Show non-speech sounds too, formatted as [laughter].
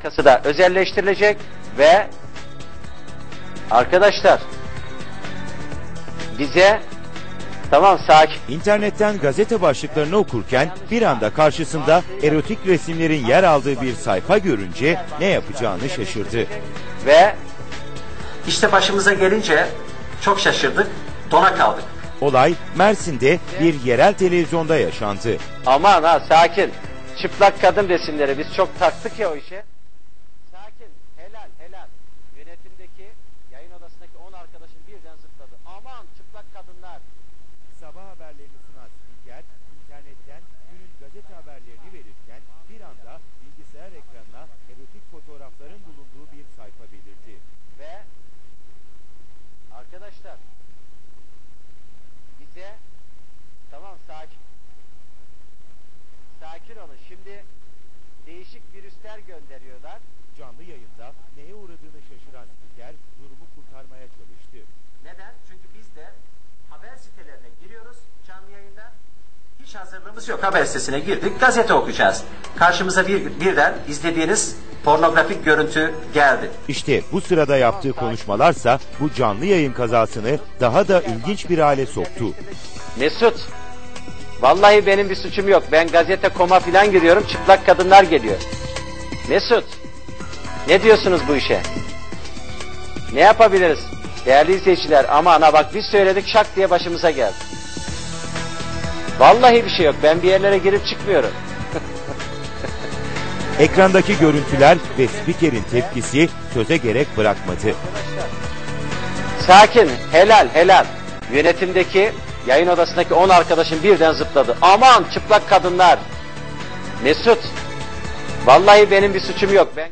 Bankası da özelleştirilecek ve arkadaşlar bize tamam sakin İnternetten gazete başlıklarını okurken bir anda karşısında erotik resimlerin yer aldığı bir sayfa görünce ne yapacağını şaşırdı. ve İşte başımıza gelince çok şaşırdık, dona kaldık. Olay Mersin'de bir yerel televizyonda yaşandı. aman ha sakin çıplak kadın resimleri biz çok taktık ya o işe. Helal helal yönetimdeki yayın odasındaki 10 arkadaşın birden zıpladı. Aman çıplak kadınlar. Sabah haberlerini sunan spiker internetten günün gazete haberlerini verirken bir anda bilgisayar ekranına erotik fotoğrafların bulunduğu bir sayfa belirdi. Ve arkadaşlar bize tamam sakin. Sakin olun. Şimdi değişik virüsler gönderiyorlar. Canlı neye uğradığını şaşıran spiker durumu kurtarmaya çalıştı. Neden? Çünkü biz de haber sitelerine giriyoruz canlı yayında. Hiç hazırlığımız yok. Haber sitesine girdik, gazete okuyacağız. Karşımıza bir, birden izlediğiniz pornografik görüntü geldi. İşte bu sırada yaptığı konuşmalarsa bu canlı yayın kazasını daha da ilginç bir hale soktu. Mesut vallahi benim bir suçum yok. Ben gazete koma filan giriyorum. Çıplak kadınlar geliyor. Mesut ne diyorsunuz bu işe? Ne yapabiliriz? Değerli izleyiciler ama ana bak biz söyledik şak diye başımıza geldi. Vallahi bir şey yok. Ben bir yerlere girip çıkmıyorum. [laughs] Ekrandaki görüntüler ve spikerin tepkisi söze gerek bırakmadı. Sakin, helal, helal. Yönetimdeki, yayın odasındaki 10 arkadaşın birden zıpladı. Aman çıplak kadınlar. Mesut, vallahi benim bir suçum yok. Ben